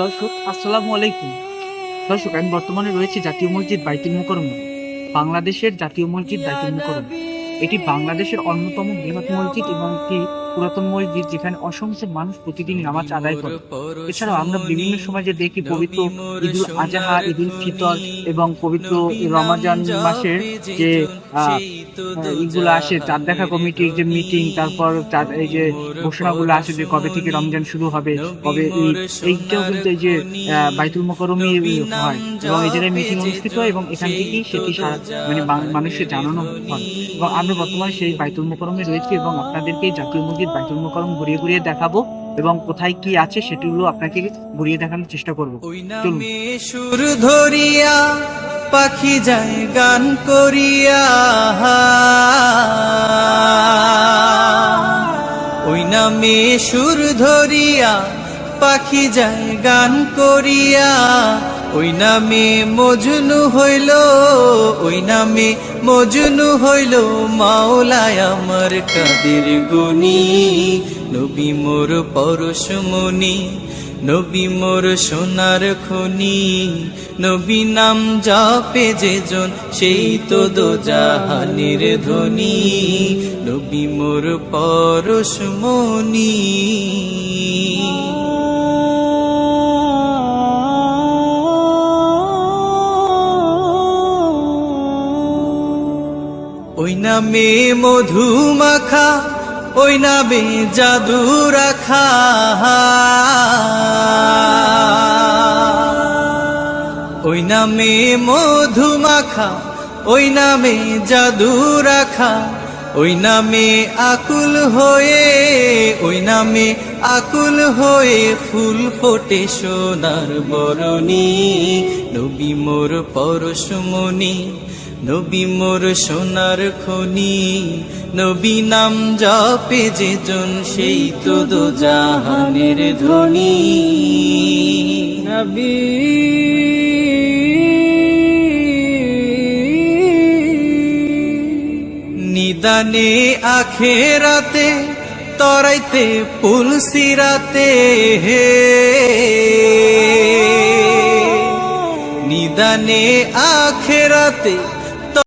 দর্শক, আসসালামু আলাইকুম। দর্শক, আমি বর্তমানে রয়েছে জাতীয় মসজিদ বাইতুল মুকরম বাংলাদেশের জাতীয় মসজিদ বাইতুল মুকরম এটি বাংলাদেশের অন্যতম বৃহৎ মসজিদ এবং একটি পুরাতন মসজিদ যেখানে অসংখ্য মানুষ প্রতিদিন নামাজ আদায় করে। এছাড়াও আমরা বিভিন্ন সময় যে দেখি পবিত্র ঈদুল আজহা, ঈদুল ফিতর এবং পবিত্র রমাজান মাসের যে এইগুলো আসে চাঁদ দেখা কমিটির যে মিটিং তারপর এই যে ঘোষণাগুলো আসে যে কবে থেকে রমজান শুরু হবে, কবে ঈদ এইটাও কিন্তু এই যে বাইতুল মোকরমই হয় এবং এই জায়গায় মিটিং অনুষ্ঠিত হয় এবং এখান থেকেই সেটি মানে মানুষকে জানানো হয়। এবং আমরা বর্তমানে সেই বাইতুল মোকরমে রয়েছি এবং আপনাদেরকে জাতীয় মসজিদ বাইতুল মোকরম ঘুরিয়ে ঘুরিয়ে দেখাবো এবং কোথায় কি আছে সেটিগুলো আপনাকে ঘুরিয়ে দেখানোর চেষ্টা করব। সুর ধরিয়া পাখি যায় গান করিয়া ওই নামে সুর ধরিয়া পাখি যায় গান করিয়া ওই নামে মজনু হইল, ওই নামে মজনু হইল মাওলায় আমার কাদের গুনি নবী মোর পরশমণি নবী মোর সোনার খনি। নবী নাম জাপে যেজন সেই তো জাহানের ধ্বনি নবী মোর পরশমণি নামে মধু মাখা ওই নামে জাদু রাখা। ওই নামে মধু মাখা ওই নামে জাদু রাখা। ওই নামে আকুল হয়ে, ওই নামে আকুল হয়ে ফুল ফোটে সোনার বরণী। নবী মোর পরশমণি নবী মোর সোনার খনি নবী নাম জপে যেজন সেই তো দো জাহানের ধ্বনি নবী। নিদানে আখেরাতে তরাইতে পুল সিরাতে হে। নিদানে আখেরাতে